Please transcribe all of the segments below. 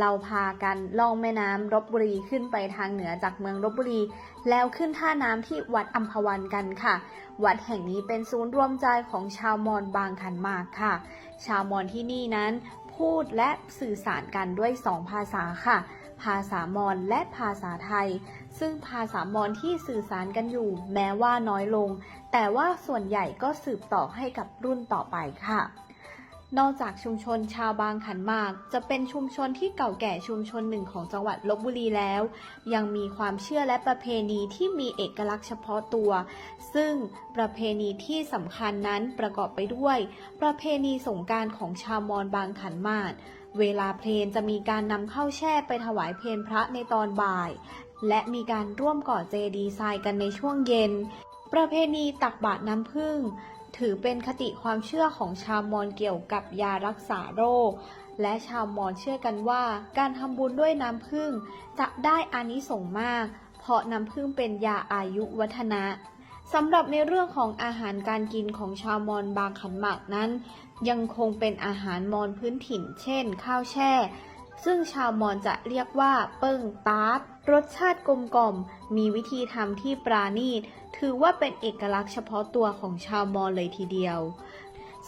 เราพากันล่องแม่น้ำลบบุรีขึ้นไปทางเหนือจากเมืองลบบุรี แล้วขึ้นท่าน้ำที่วัดอัมพวันกันค่ะ วัดแห่งนี้เป็นศูนย์รวมใจของชาวมอญบางขันมากค่ะ ชาวมอญที่นี่นั้นพูดและสื่อสารกันด้วยสองภาษาค่ะ ภาษามอญและภาษาไทย ซึ่งภาษามอญที่สื่อสารกันอยู่ แม้ว่าน้อยลง แต่ว่าส่วนใหญ่ก็สืบต่อให้กับรุ่นต่อไปค่ะ นอกจากชุมชนชาวบางขันหมาก จะเป็นชุมชนที่เก่าแก่ชุมชนหนึ่งของจังหวัดลบบุรีแล้ว ยังมีความเชื่อและประเพณีที่มีเอกลักษณ์เฉพาะตัว ซึ่งประเพณีที่สำคัญนั้นประกอบไปด้วย ประเพณีสงการของชาวมอญบางขันหมากเวลาเพลนจะมีการนำเข้าแช่ไปถวายเพลนพระในตอนบ่าย และมีการร่วมก่อเจดีย์ทรายกันในช่วงเย็น ประเพณีตักบาตรน้ำผึ้ง ถือเป็นคติความเชื่อของชาวมอญเกี่ยวกับยารักษาโรค และชาวมอญเชื่อกันว่า การทำบุญด้วยน้ำผึ้งจะได้อานิสงส์มาก เพราะน้ำผึ้งเป็นยาอายุวัฒนะสำหรับในเรื่องของอาหารการกินของชาวมอญบางขันหมากนั้น ยังคงเป็นอาหารมอญพื้นถิ่น เช่น ข้าวแช่ ซึ่งชาวมอญจะเรียกว่าเปิ้งตาร์ตรสชาติกลมกล่อม มีวิธีทำที่ปราณีต ถือว่าเป็นเอกลักษณ์เฉพาะตัวของชาวมอญเลยทีเดียว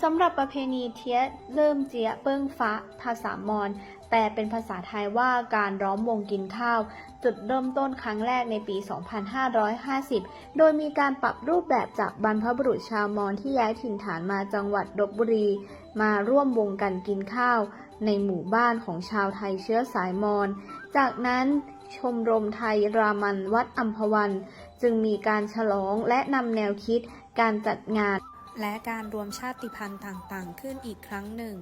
สำหรับประเพณีเทียเริ่มเจียเปิ้งฟ้าภาษามอญแปลเป็นภาษาไทยว่าการร้อมวงกินข้าว จุดเริ่มต้นครั้งแรกในปี 2550 โดยมีการปรับรูปแบบจากบรรพบุรุษชาวมอญที่ย้ายถิ่นฐานมาจังหวัดลบบุรี มาร่วมวงกันกินข้าว ในหมู่บ้านของชาวไทยเชื้อสายมอญ จากนั้นชมรมไทยรามันวัดอัมพวัน จึงมีการฉลองและนำแนวคิดการจัดงาน และการรวมชาติพันธุ์ต่างๆ ขึ้นอีกครั้งหนึ่ง